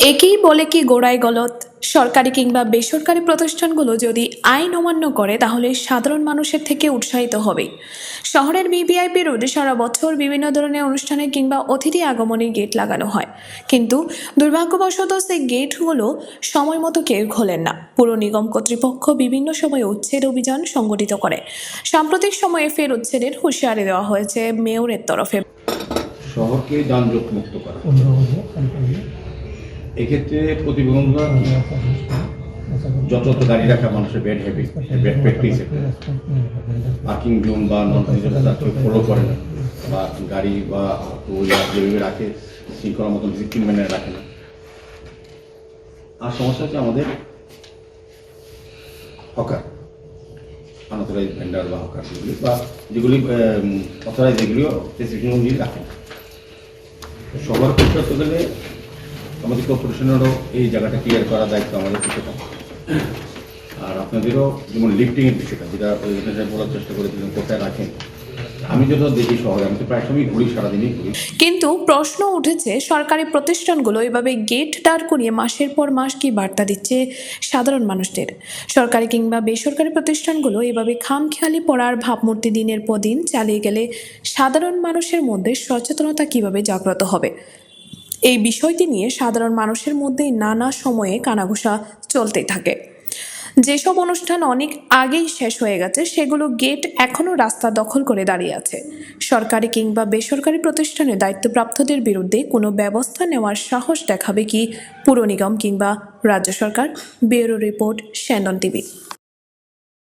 একেই বলে কি গোড়ায় গলত? সরকারি কিংবা বেসরকারি প্রতিষ্ঠানগুলো যদি আইন অমান্য করে তাহলে সাধারণ মানুষের থেকে উৎসাহিত হবে। শহরের বিবিআইপি রোডে সারা বছর বিভিন্ন ধরনের অনুষ্ঠানে কিংবা অতিথি আগমনে গেট লাগানো হয়। কিন্তু দুর্ভাগ্যবশত সেই গেটগুলো সময় মতো কেউ খোলেন না। পুর নিগম কর্তৃপক্ষ বিভিন্ন সময়ে উচ্ছেদ অভিযান সংগঠিত করে। সাম্প্রতিক সময়ে ফের উচ্ছেদের হুঁশিয়ারি দেওয়া হয়েছে মেয়রের তরফে। শহরকে যানজট মুক্ত করা। এক্ষেত্রে প্রতিবন্ধকতা কি? যত্রতত্র গাড়ি রাখা মানুষের bad habit bad practice parking zone বা নন ফলো করে না, বা গাড়ি বা যেভাবে রাখে, শৃঙ্খলার মতন ডিসিপ্লিন মেনে রাখে না আর সমস্যা হচ্ছে আমাদের হকার আনঅথরাইজ ভেন্ডার বা হকার যেগুলি, বা যেগুলি অথরাইজ যেগুলিও প্রেসক্রিপশন অনুযায়ী রাখে সবার হতে গেলে আমাদের কর্পোরেশনেরও এই জায়গাটা ক্লিয়ার করার দায়িত্ব আমাদের কিছুটা আর আপনাদেরও যেমন লিফটিংয়ের বিষয়টা, যেটা ওই এখানে বলার চেষ্টা করেছিলেন, কোথায় রাখেন? আমি যত দেখি শহরে, আমি তো প্রায় সময় ঘুরি, সারাদিনই ঘুরি। কিন্তু প্রশ্ন উঠেছে, সরকারি প্রতিষ্ঠানগুলো এভাবে গেট দাঁড় করিয়ে মাসের পর মাস কি বার্তা দিচ্ছে সাধারণ মানুষদের? সরকারি কিংবা বেসরকারি প্রতিষ্ঠানগুলো এভাবে খামখেয়ালি পড়ার ভাবমূর্তি দিনের পর দিন চালিয়ে গেলে সাধারণ মানুষের মধ্যে সচেতনতা কীভাবে জাগ্রত হবে? এই বিষয়টি নিয়ে সাধারণ মানুষের মধ্যে নানা সময়ে কানাঘোষা চলতেই থাকে। যেসব অনুষ্ঠান অনেক আগেই শেষ হয়ে গেছে, সেগুলো গেট এখনও রাস্তা দখল করে দাঁড়িয়ে আছে। সরকারি কিংবা বেসরকারি প্রতিষ্ঠানের দায়িত্বপ্রাপ্তদের বিরুদ্ধে কোনো ব্যবস্থা নেওয়ার সাহস দেখাবে কি পুর নিগম কিংবা রাজ্য সরকার? ব্যুরো রিপোর্ট স্যান্ডন টিভি।